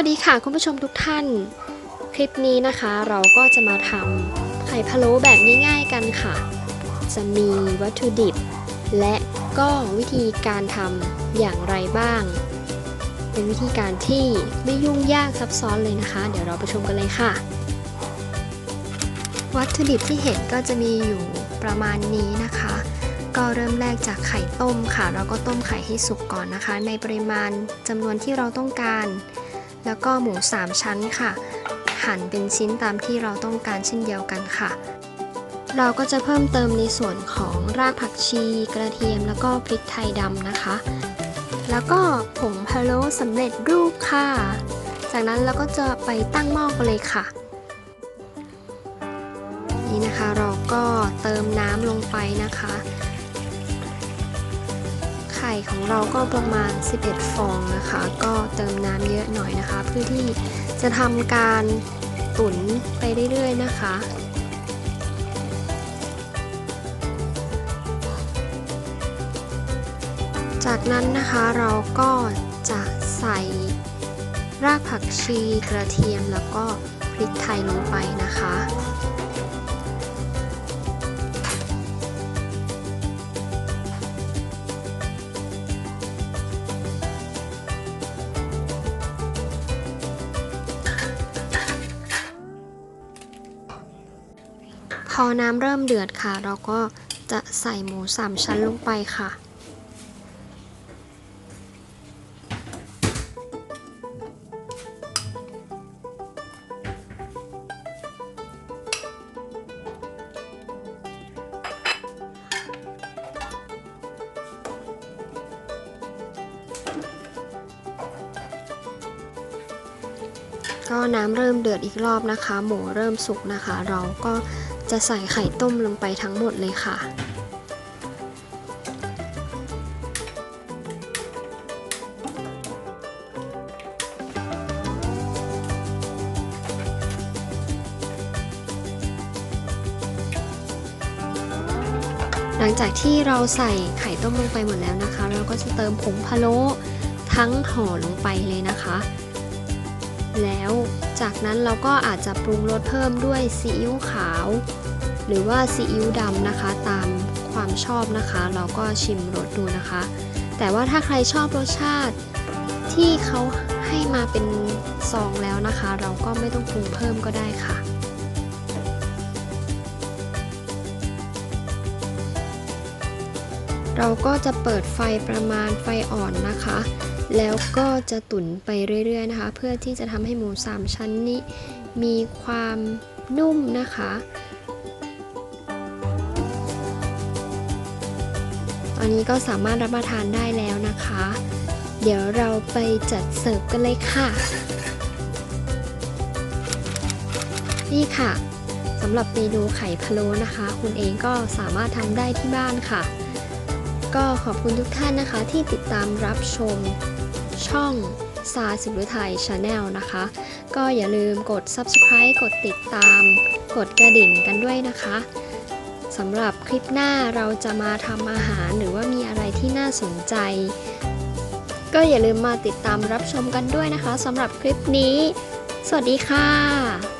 วัสดีค่ะคุณผู้ชมทุกท่าน คลิปนี้นะคะเราก็จะมาทำไข่พะโล้แบบง่ายๆกันค่ะ จะมีวัตถุดิบ และก็วิธีการทำอย่างไรบ้าง เป็นวิธีการที่ไม่ยุ่งยากซับซ้อนเลยนะคะ เดี๋ยวเราไปชมกันเลยค่ะ วัตถุดิบที่เห็นก็จะมีอยู่ประมาณนี้นะคะ ก็เริ่มแรกจากไข่ต้มค่ะ เราก็ต้มไข่ให้สุกก่อนนะคะ ในปริมาณจำนวนที่เราต้องการ แล้วก็หมู 3 ชั้นค่ะ หั่นเป็นชิ้นตามที่เราต้องการเช่นเดียวกันค่ะ เราก็จะเพิ่มเติมในส่วนของรากผักชี กระเทียมแล้วก็พริกไทยดำนะคะ แล้วก็ผงพะโล้สำเร็จรูปค่ะ จากนั้นเราก็จะไปตั้งหม้อกันเลยค่ะนี่นะคะเราก็เติมน้ำลงไปนะคะ ข่ของเราก็ประมาณ 11 ฟองนะคะ ก็เติมน้ำเยอะหน่อยนะคะ เพื่อที่จะทำการตุ๋นไปเรื่อยๆนะคะจากนั้นนะคะเราก็จะใส่รากผักชีกระเทียมแล้วก็พริกไทยลงไปนะคะ พอน้ำเริ่มเดือดค่ะ เราก็จะใส่หมูสามชั้นลงไปค่ะ ก็น้ำเริ่มเดือดอีกรอบนะคะ หมูเริ่มสุกนะคะ เราก็จะใส่ไข่ต้มลงไปทั้งหมดเลยค่ะหลังจากที่เราใส่ไข่ต้มลงไปหมดแล้วนะคะ เราก็จะเติมผงพะโล้ทั้งห่อลงไปเลยนะคะ แล้ว จากนั้นเราก็อาจจะปรุงรสเพิ่มด้วยซีอิ๊วขาว หรือว่าซีอิ๊วดำนะคะ ตามความชอบนะคะ เราก็ชิมรสดูนะคะ แต่ว่าถ้าใครชอบรสชาติที่เขาให้มาเป็นซองแล้วนะคะ เราก็ไม่ต้องปรุงเพิ่มก็ได้ค่ะเราก็จะเปิดไฟประมาณไฟอ่อนนะคะ แล้วก็จะตุ๋นไปเรื่อยๆนะคะ เพื่อที่จะทำให้หมูสามชั้นนี้มีความนุ่มนะคะ ตอนนี้ก็สามารถรับประทานได้แล้วนะคะ เดี๋ยวเราไปจัดเสิร์ฟกันเลยค่ะ นี่ค่ะสำหรับเมนูไข่พะโล้นะคะ คุณเองก็สามารถทำได้ที่บ้านค่ะ ก็ขอบคุณทุกท่านนะคะที่ติดตามรับชม ช่องซาสิรุไทยชาแนลนะคะ ก็อย่าลืมกด subscribe กดติดตาม กดกระดิ่งกันด้วยนะคะสำหรับคลิปหน้าเราจะมาทำอาหารหรือว่ามีอะไรที่น่าสนใจ ก็อย่าลืมมาติดตามรับชมกันด้วยนะคะสำหรับคลิปนี้ สวัสดีค่ะ